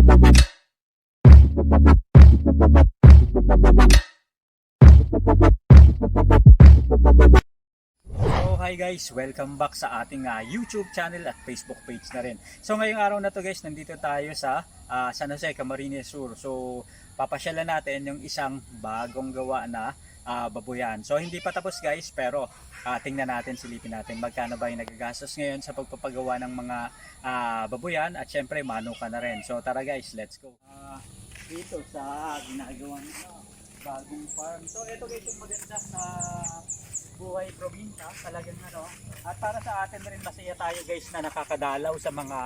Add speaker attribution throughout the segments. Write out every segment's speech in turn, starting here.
Speaker 1: So hi guys, welcome back sa ating ah, YouTube channel at Facebook page na rin. So ngayong araw na to guys, nandito tayo sa ah, San Jose, Camarines Sur. So papasyalan natin yung isang bagong gawa na ah, babuyan. So hindi pa tapos guys, pero ah, tingnan natin, silipin natin magkano ba yung nagagastos ngayon sa pagpapagawa ng mga ah, babuyan at syempre manuka na rin. So tara guys, let's go. Ah, dito sa ginagawa nito, bagong farm. So ito guys yung maganda sa buhay probinsya, talagang ano. At para sa atin rin masaya tayo guys na nakakadalaw sa mga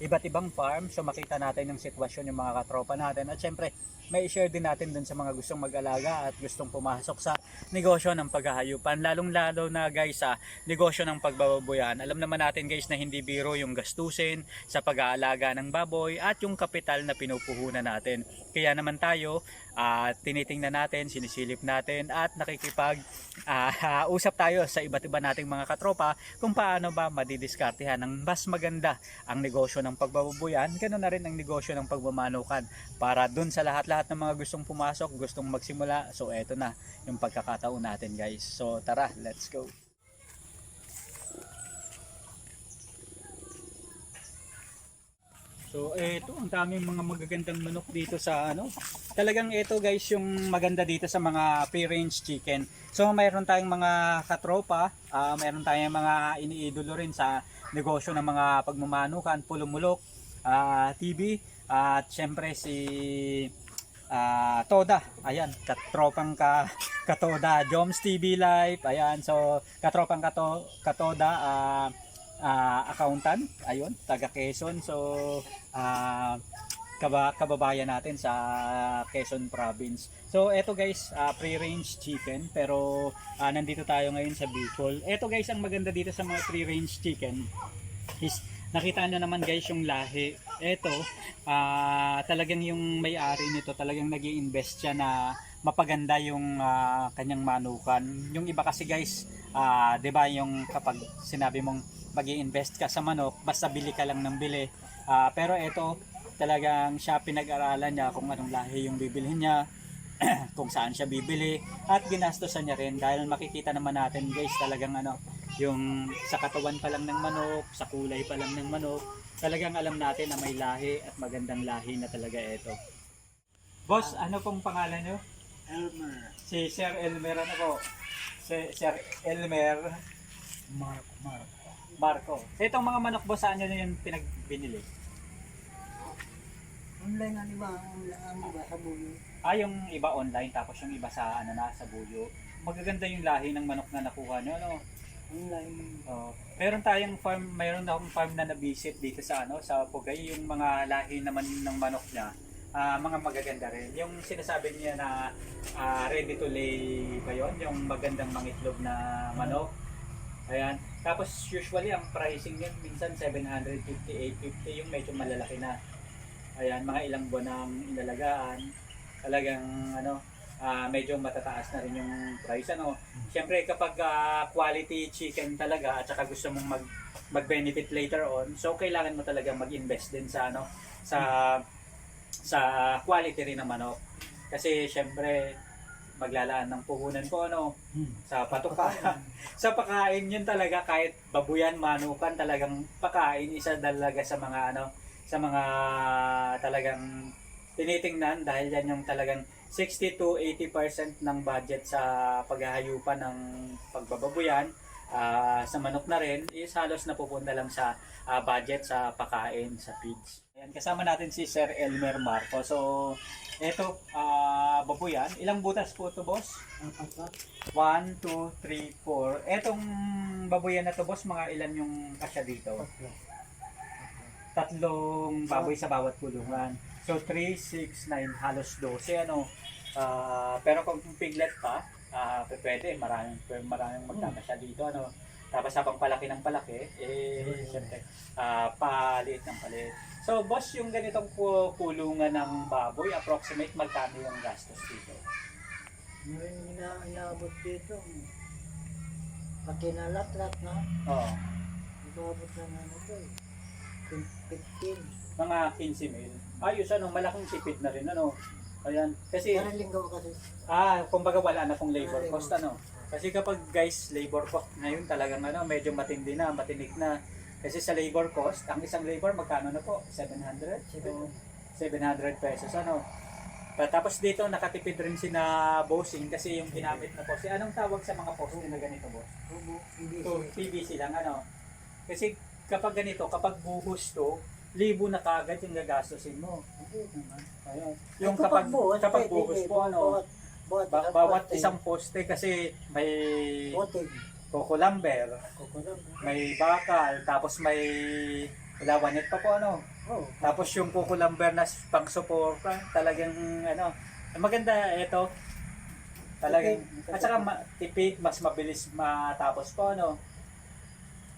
Speaker 1: iba't ibang farm. So makita natin yung sitwasyon yung mga katropa natin. At syempre, may share din natin dun sa mga gustong mag-alaga at gustong pumasok sa negosyo ng paghahayupan. Lalong lalo na guys sa negosyo ng pagbababoyan. Alam naman natin guys na hindi biro yung gastusin sa pag-aalaga ng baboy at yung kapital na pinupuhunan natin. Kaya naman tayo, at tinitingnan natin, sinisilip natin at nakikipag ah, usap tayo sa iba't iba nating mga katropa kung paano ba madidiskartehan ng mas maganda ang negosyo ng pagbababoyan, ganoon na rin ang negosyo ng pagmamanukan para dun sa lahat-lahat ng mga gustong pumasok, gustong magsimula. So eto na yung pagkakataon natin guys. So tara, let's go. So eto, ang daming mga magagandang manok dito sa ano. Talagang ito guys yung maganda dito sa mga free-range chicken. So mayroon tayong mga katropa, ah, mayroon tayong mga iniidolo rin sa negosyo ng mga pagmamanukan, pulumulok, ah, TV, at syempre si ah, Toda. Ayan, katropang ka Katoda, Joms TV Live. Ayan, so katropang kato, Katoda, ah, ah, accountant, ayun, taga Quezon. So, ah, kaba, kababayan natin sa Quezon Province. So, eto guys, ah, free-range chicken, pero ah, nandito tayo ngayon sa Bicol. Eto guys, ang maganda dito sa mga free-range chicken is nakita nyo naman guys yung lahi. Eto, ah, talagang yung may-ari nito, talagang nag invest siya na mapaganda yung ah, kanyang manukan. Yung iba kasi guys, ah, 'di ba yung kapag sinabi mong mag invest ka sa manok, basta bili ka lang ng bili. Ah, pero ito, talagang siya pinag-aralan niya kung anong lahi yung bibilhin niya, kung saan siya bibili, at ginastosan niya rin dahil makikita naman natin guys talagang ano, yung sa katawan pa lang ng manok, sa kulay pa lang ng manok, talagang alam natin na may lahi at magandang lahi na talaga ito. Boss, ano pong pangalan niyo?
Speaker 2: Elmer.
Speaker 1: Si Sir Elmer ano po? Si Sir Elmer
Speaker 2: Marco. Marco.
Speaker 1: Marco. Itong mga manok boss, saan nyo na yung pinagbinili?
Speaker 2: Online ano ba? Online ano ba sa bulo?
Speaker 1: Ah, yung iba online, tapos yung iba sa, ano na, sa buyo. Magaganda yung lahi ng manok na nakuha nyo, ano?
Speaker 2: Online.
Speaker 1: Oh, meron tayong farm, mayroon akong farm na na-visit dito sa ano, sa Pugay, yung mga lahi naman ng manok niya. ah, mga magaganda rin. Yung sinasabi niya na ah, ready to lay ba yun? Yung magandang mangitlog na manok. Ayan. Tapos usually ang pricing niya minsan 750, 850 yung medyo malalaki na. Ayan, mga ilang buwan ang inalagaan. Talagang ano, ah, medyo matataas na rin yung price ano. Siyempre kapag ah, quality chicken talaga at saka gusto mong mag mag-benefit later on, so kailangan mo talaga mag-invest din sa ano sa sa quality rin ng manok. Kasi siyempre maglalaan ng puhunan ko ano sa patuka. sa pakain yun talaga kahit babuyan, manukan talagang pakain isa talaga sa mga ano sa mga talagang tinitingnan dahil yan yung talagang 60 to 80% ng budget sa paghahayupan ng pagbababuyan ah, sa manok na rin is halos napupunta lang sa ah, budget sa pakain sa feeds. Ayan, kasama natin si Sir Elmer Marco. So, eto, ah, babuyan. Ilang butas po to boss?
Speaker 2: Ang apat.
Speaker 1: 1, 2, 3, 4. Etong babuyan na to boss, mga ilan yung kasya dito?
Speaker 2: Tatlo.
Speaker 1: Tatlong baboy sa bawat kulungan. So 3, 6, 9, halos 12 ano. Ah, pero kung piglet pa, ah pwede, maraming maraming magkakasya dito ano. Tapos habang palaki ng palaki, eh syempre ah paliit ng paliit. So boss, yung ganitong ku- kulungan ng baboy, approximate magkano yung gastos dito?
Speaker 2: Meron ina inaabot dito. Pati na lahat-lahat na.
Speaker 1: Oo.
Speaker 2: Inaabot na nga na ito eh. 15.
Speaker 1: mga 15 mil. Ayos ano, malaking tipid na rin ano. Ayan, kasi
Speaker 2: Parang linggo kasi.
Speaker 1: ah, kumbaga wala na pong labor cost ano. Kasi kapag guys, labor cost ngayon talagang ano, medyo matindi na, matinik na. Kasi sa labor cost, ang isang labor magkano na po? 700? So, 700 pesos ano. Pa- Tapos dito nakatipid rin si na bossing kasi yung ginamit na poste. Anong tawag sa mga poste na ganito boss?
Speaker 2: Tubo. Hindi
Speaker 1: So, PVC lang ano. Kasi kapag ganito, kapag buhos to, libo na kagad yung gagastusin mo. Ayun. Yung kapag kapag buhos po ano,
Speaker 2: Bawat,
Speaker 1: ba- bawat isang poste kasi may
Speaker 2: Kukulang.
Speaker 1: may bakal, tapos may lawanet pa po ano.
Speaker 2: Oh.
Speaker 1: Tapos yung coco lumber na pang suporta, talagang ano, maganda ito. Talagang at saka ma- tipid, mas mabilis matapos po ano.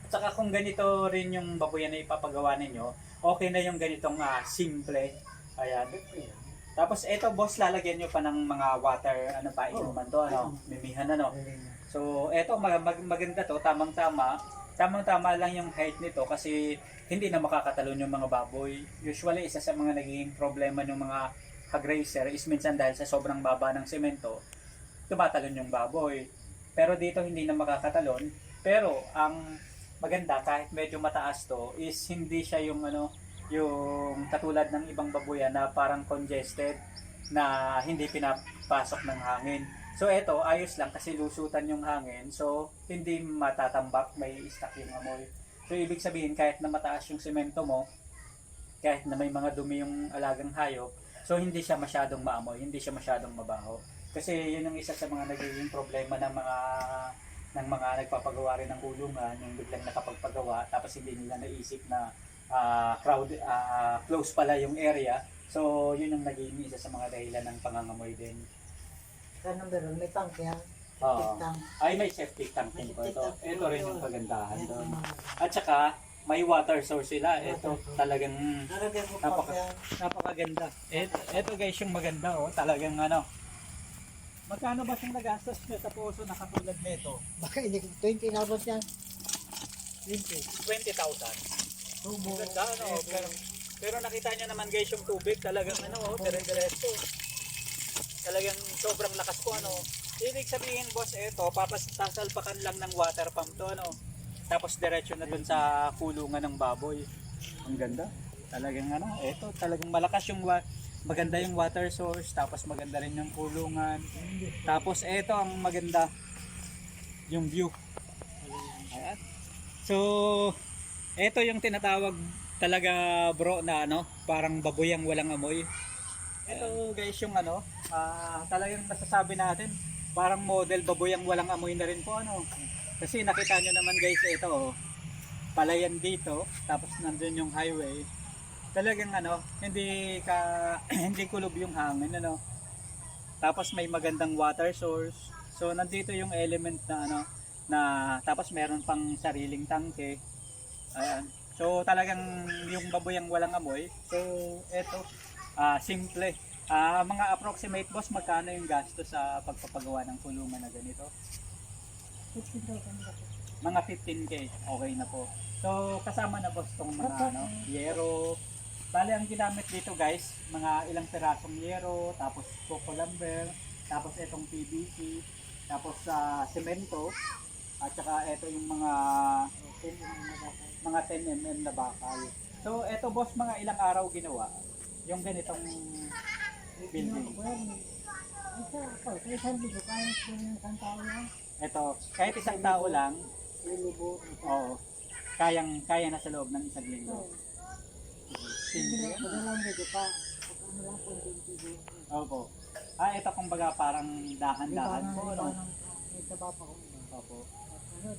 Speaker 1: At saka kung ganito rin yung babuyan na ipapagawa ninyo, okay na yung ganitong ah, simple. Ayan. Tapos ito boss, lalagyan nyo pa ng mga water, ano pa, inuman to, ano, mimihan ano. So, eto mag, mag, maganda to, tamang-tama. Tamang-tama lang yung height nito kasi hindi na makakatalon yung mga baboy. Usually, isa sa mga naging problema ng mga hog racer is minsan dahil sa sobrang baba ng semento, tumatalon yung baboy. Pero dito hindi na makakatalon. Pero ang maganda kahit medyo mataas to is hindi siya yung ano yung katulad ng ibang babuyan na parang congested na hindi pinapasok ng hangin. So eto, ayos lang kasi lusutan yung hangin. So hindi matatambak, may stuck yung amoy. So ibig sabihin kahit na mataas yung semento mo, kahit na may mga dumi yung alagang hayop, so hindi siya masyadong maamoy, hindi siya masyadong mabaho. Kasi yun ang isa sa mga nagiging problema ng mga ng mga nagpapagawa rin ng kulungan, yung biglang nakapagpagawa tapos hindi nila naisip na ah, crowd ah, close pala yung area. So yun ang naging isa sa mga dahilan ng pangangamoy din.
Speaker 2: Kaya number one, may tank yan.
Speaker 1: Oo.
Speaker 2: Tank.
Speaker 1: ay may septic tank din po ito. Ito rin yung kagandahan doon. At saka may water source sila. Ito talagang Napaka- napakaganda. Ito, ito guys yung maganda oh, talagang ano. Magkano ba siyang nagastos niya sa puso na katulad nito?
Speaker 2: Baka ko 20 nabot yan. 20.
Speaker 1: 20,000.
Speaker 2: Tubo.
Speaker 1: Ganda ano, pero, pero nakita niyo naman guys yung tubig talagang ano, oh, dire-diretso. Talagang sobrang lakas po ano. Ibig sabihin boss, ito, papas sasalpakan lang ng water pump to ano. Tapos diretso na dun sa kulungan ng baboy. Ang ganda. Talagang ano, ito, talagang malakas yung wa- maganda yung water source, tapos maganda rin yung kulungan. Tapos ito ang maganda, yung view. Ayan. So, ito yung tinatawag talaga bro na ano, parang baboyang walang amoy. Ito guys yung ano, ah, talagang masasabi natin, parang model baboyang walang amoy na rin po ano. Kasi nakita nyo naman guys ito, oh, palayan dito, tapos nandun yung highway. Talagang ano, hindi ka hindi kulob yung hangin ano. Tapos may magandang water source. So nandito yung element na ano na tapos meron pang sariling tangke. Ayan. So talagang yung baboyang walang amoy. So eto ah simple. Ah mga approximate boss magkano yung gasto sa pagpapagawa ng kulungan na ganito?
Speaker 2: 15,000.
Speaker 1: Mga 15k. Okay na po. So kasama na boss tong mga ano, yero. Bali ang ginamit dito guys, mga ilang pirasong yero, tapos coco lumber, tapos itong PVC, tapos sa semento, at saka ito yung mga mga 10 mm na bakal. So ito boss, mga ilang araw ginawa yung ganitong building.
Speaker 2: Ito, kahit isang tao
Speaker 1: lang, oo, kayang kaya na sa loob ng isang linggo. Opo. Ah, ito kumbaga parang dahan-dahan po, no?
Speaker 2: Ko.
Speaker 1: Opo.
Speaker 2: Ano,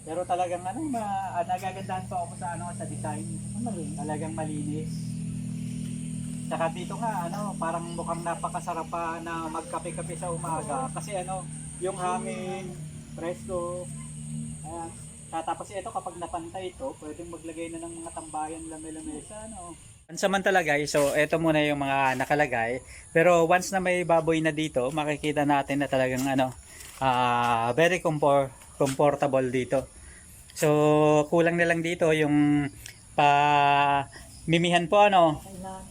Speaker 1: Pero talagang ano, ma, ah, nagagandahan po ako sa ano sa design. Talagang malinis. Saka dito nga ano, parang mukhang napakasarap pa na magkape-kape sa umaga kasi ano, yung hangin, presko. Ayan. Ah, Tapos ito kapag napantay ito, pwedeng maglagay na ng mga tambayan lame-lamesa, ano. Pansamantala guys, so ito muna yung mga nakalagay. Pero once na may baboy na dito, makikita natin na talagang ano, ah very comfort, comfortable dito. So kulang na lang dito yung pa mimihan po ano,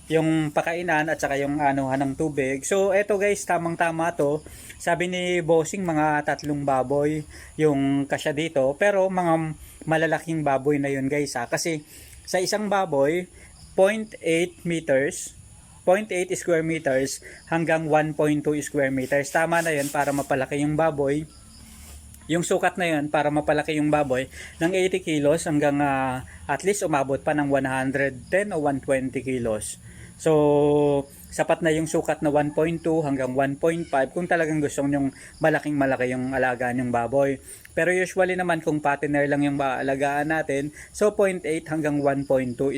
Speaker 1: yung pakainan at saka yung ano ng tubig. So eto guys, tamang tama to. Sabi ni Bossing mga tatlong baboy yung kasya dito, pero mga malalaking baboy na yun guys ha. Kasi sa isang baboy 0.8 meters 0.8 square meters hanggang 1.2 square meters. Tama na yun para mapalaki yung baboy. Yung sukat na yun para mapalaki yung baboy ng 80 kilos hanggang ah, at least umabot pa ng 110 o 120 kilos. So, sapat na yung sukat na 1.2 hanggang 1.5 kung talagang gusto nyong malaking malaki yung alagaan yung baboy. Pero usually naman kung partner lang yung maalagaan natin, so 0.8 hanggang 1.2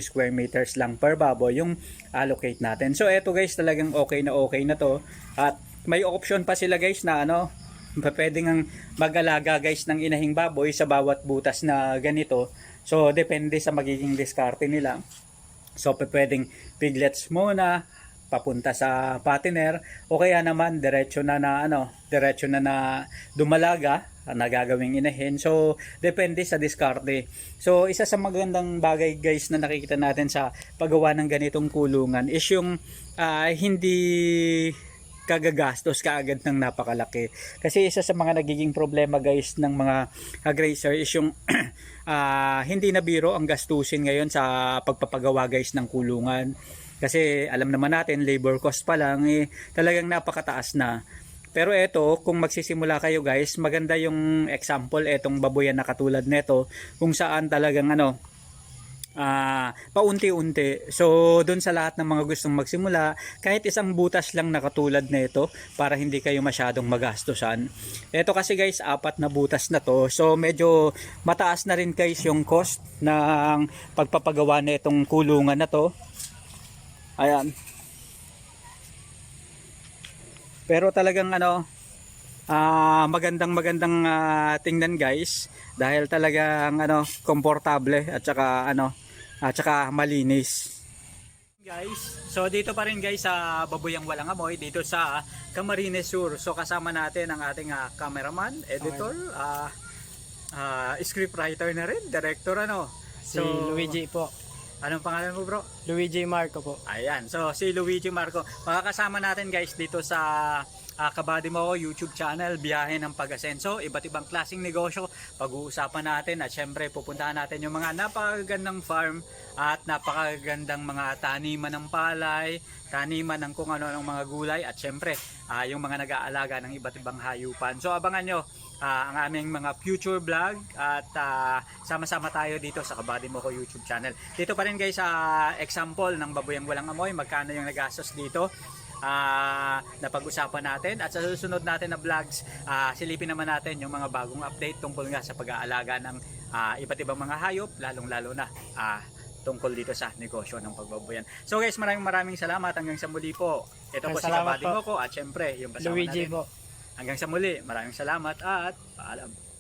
Speaker 1: square meters lang per baboy yung allocate natin. So eto guys, talagang okay na okay na to. At may option pa sila guys na ano, pwede ngang mag-alaga guys ng inahing baboy sa bawat butas na ganito. So depende sa magiging diskarte nila. So pwedeng piglets muna papunta sa patiner o kaya naman diretso na na ano, diretso na na dumalaga na gagawing inahin. So depende sa diskarte. So isa sa magandang bagay guys na nakikita natin sa paggawa ng ganitong kulungan is yung ah, hindi kagagastos kaagad ng napakalaki. Kasi isa sa mga nagiging problema guys ng mga grazer is yung ah, hindi na biro ang gastusin ngayon sa pagpapagawa guys ng kulungan. Kasi alam naman natin labor cost pa lang eh, talagang napakataas na. Pero eto, kung magsisimula kayo guys, maganda yung example etong baboyan na katulad neto kung saan talagang ano, ah paunti-unti. So, doon sa lahat ng mga gustong magsimula, kahit isang butas lang na katulad nito para hindi kayo masyadong magastosan. Ito kasi guys, apat na butas na to. So, medyo mataas na rin guys yung cost ng pagpapagawa na itong kulungan na to. Ayan. Pero talagang ano, ah magandang magandang ah, tingnan guys dahil talagang ano komportable at saka ano at saka malinis. Guys, so dito pa rin guys sa Babuyang Walang Amoy dito sa Camarines Sur. So kasama natin ang ating ah, cameraman, editor, ah ah, scriptwriter na rin, director ano.
Speaker 3: Si Luigi po.
Speaker 1: Anong pangalan mo bro?
Speaker 3: Luigi Marco po.
Speaker 1: Ayan. So, si Luigi Marco. Makakasama natin guys dito sa uh, Mo YouTube channel, Biyahe ng Pag-asenso. Iba't ibang klaseng negosyo. Pag-uusapan natin at syempre pupuntahan natin yung mga napakagandang farm at napakagandang mga taniman ng palay, taniman ng kung ano ng mga gulay at syempre ah, yung mga nag-aalaga ng iba't ibang hayupan. So, abangan nyo ah, ang aming mga future vlog at ah, sama-sama tayo dito sa Kabady Mo YouTube channel. Dito pa rin guys sa example ng baboyang walang amoy, magkano yung nagastos dito. Ah, napag-usapan natin at sa susunod natin na vlogs, ah, silipin naman natin yung mga bagong update tungkol nga sa pag-aalaga ng ah, iba't ibang mga hayop, lalong-lalo na ah, tungkol dito sa negosyo ng pagbaboyan. So guys, maraming maraming salamat hanggang sa muli po. Ito po si
Speaker 3: po.
Speaker 1: Moko at syempre yung kasama
Speaker 3: Luigi
Speaker 1: natin.
Speaker 3: po.
Speaker 1: Hanggang sa muli, maraming salamat at paalam.